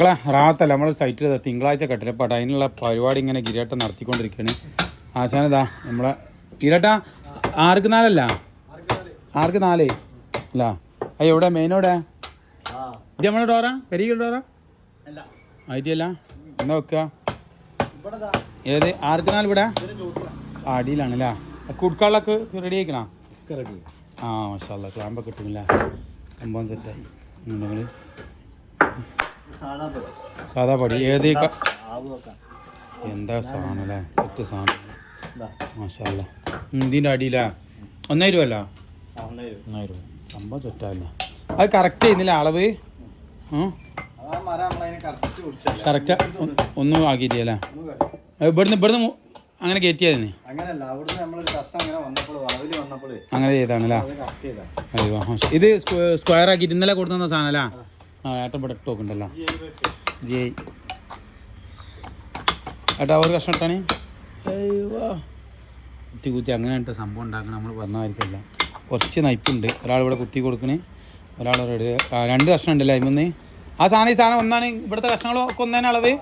മക്കളെ റാത്തല്ല. നമ്മൾ സൈറ്റിൽ തിങ്കളാഴ്ച കെട്ടിടപ്പാട്ട്. അതിനുള്ള പരിപാടി ഇങ്ങനെ ഗിരേട്ട നടത്തിക്കൊണ്ടിരിക്കുകയാണ് ആശാനതാ നമ്മളെ ഗിരേട്ട ആർക്ക് നാലല്ല? ആർക്ക് നാല്? അല്ല. അയ്യോ എവിടെ? മെയിനോടെ ഇത് നമ്മളെ ഡോറ പെരിയ ഡോറ ആയിട്ടല്ല. എന്നാ വെക്കുക ഏത്? ആർക്ക് നാല് ഇവിടെ? അടിയിലാണ് അടിയിലാണല്ലേ കുടുക്കാളൊക്കെ റെഡി ആയിക്കണോ? ആ മഷാല്ല ക്ലാമ്പൊക്കെ കിട്ടുന്നില്ല സംഭവം സെറ്റായി നിങ്ങൾ സാധാ പടി. ഏത് എന്താ സാധനം അല്ലേ സെറ്റ് സാധനം. മാഷാല്ല. ഇതിന്റെ അടിയിലാ? ഒന്നായിരം രൂപ അല്ല ഒന്നായിരം രൂപ സംഭവം സെറ്റായില്ല അത് കറക്റ്റ് ചെയ്യുന്നില്ല അളവ്? കറക്റ്റ് ഒന്നും ആക്കിയിട്ടില്ല ഇവിടുന്ന് ഇവിടുന്ന് അങ്ങനെ കയറ്റിയതിന് അങ്ങനെ ചെയ്താണല്ലേ. ഇത് സ്ക്വ- സ്ക്വയർ ആക്കിയിട്ട് ഇന്നലെ കൊടുത്തുന്ന സാധനമല്ല? ആ ഏട്ടൻ ഇവിടെ ഇട്ട് നോക്കണ്ടല്ലോ ജി ഐ. ഏട്ടാ ഒരു കഷ്ണം ഇട്ടാണ് കുത്തി കുത്തി അങ്ങനെ ഇട്ട് സംഭവം ഉണ്ടാക്കണം നമ്മൾ പറഞ്ഞമായിരിക്കല്ല കുറച്ച് നയിപ്പുണ്ട് ഒരാൾ ഇവിടെ കുത്തി കൊടുക്കണേ. ഒരാൾ റെഡി രണ്ട് കഷ്ണം ഉണ്ടല്ലേ അതിമൊന്ന് ആ സാധനം ഈ സാധനം ഒന്നാണ്. ഇവിടുത്തെ കഷ്ണങ്ങളൊക്കെ ഒന്നേനെ അളവ്?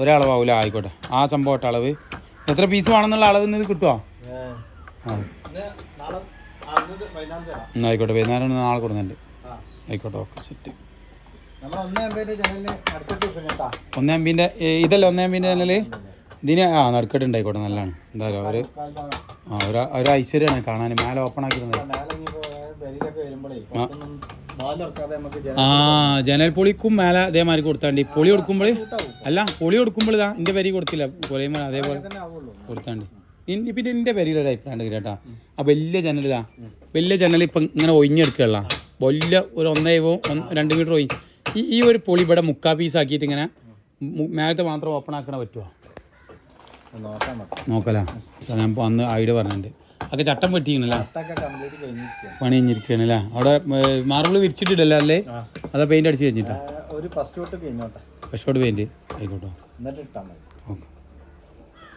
ഒരളവാവൂല? ആയിക്കോട്ടെ. ആ സംഭവം അളവ്. എത്ര പീസ് വേണമെന്നുള്ള അളവ് ഇത് കിട്ടുമോ ആ. ആയിക്കോട്ടെ. വൈകുന്നേരം ഒന്ന് നാളെ കൊടുക്കുന്നുണ്ട്. ആയിക്കോട്ടെ ഓക്കെ സെറ്റ് ഒന്നേ അമ്പിന്റെ കേട്ടാ. ഇതല്ല ഒന്നേ അമ്പീന്റെ ചാനൽ ഇതിന് ആ നടുക്കെട്ടുണ്ടായിക്കോട്ടെ നല്ലതാണ് എന്തായാലും അവർ ആ ഒരു ഒരു ഐശ്വര്യമാണ് കാണാൻ. മേലെ ഓപ്പൺ ആക്കിയിരുന്നത് ആ ജനൽ പൊളിക്കും മേലെ അതേമാതിരി കൊടുത്താണ്ട്. പൊളി കൊടുക്കുമ്പോൾ അല്ല പൊളി കൊടുക്കുമ്പോൾ ഇതാ എന്റെ പെരി കൊടുത്തില്ല. പൊളിയുമ്പോൾ അതേപോലെ കൊടുത്താണ്ട്. പിന്നെ എന്റെ പരിയിലൊരു അഭിപ്രായം കേട്ടാ. ആ വലിയ ജനലിതാ. വലിയ ജനൽ ഇപ്പം ഇങ്ങനെ ഒഴിഞ്ഞെടുക്കുകയുള്ള വലിയ ഒരു ഒന്നേവോ ഒന്ന് രണ്ട് മീറ്റർ പോയി. ഈ ഈ ഒരു പൊളി ഇവിടെ മുക്കാ പീസ് ആക്കിയിട്ട് ഇങ്ങനെ മേലത്തെ മാത്രം ഓപ്പൺ ആക്കണ പറ്റുമോ നോക്കലാ. ഞാൻ ഇപ്പോൾ അന്ന് ഐഡിയ പറഞ്ഞിട്ടുണ്ട്. അതൊക്കെ ചട്ടം വെട്ടിക്കണല്ലേ? പണി കഴിഞ്ഞിരിക്കുകയാണ് കഴിഞ്ഞിരിക്കുകയാണല്ലേ അവിടെ മാർബിൾ വിരിച്ചിട്ടില്ലല്ലോ അല്ലേ. അതാ പെയിന്റ് അടിച്ച് കഴിഞ്ഞിട്ടാ? ഒരു ഫസ്റ്റ് തൊട്ട് പെയിന്റ് ആയിക്കോട്ടോ. എന്നിട്ട് ഇട്ടാൽ മതി. ഓക്കെ.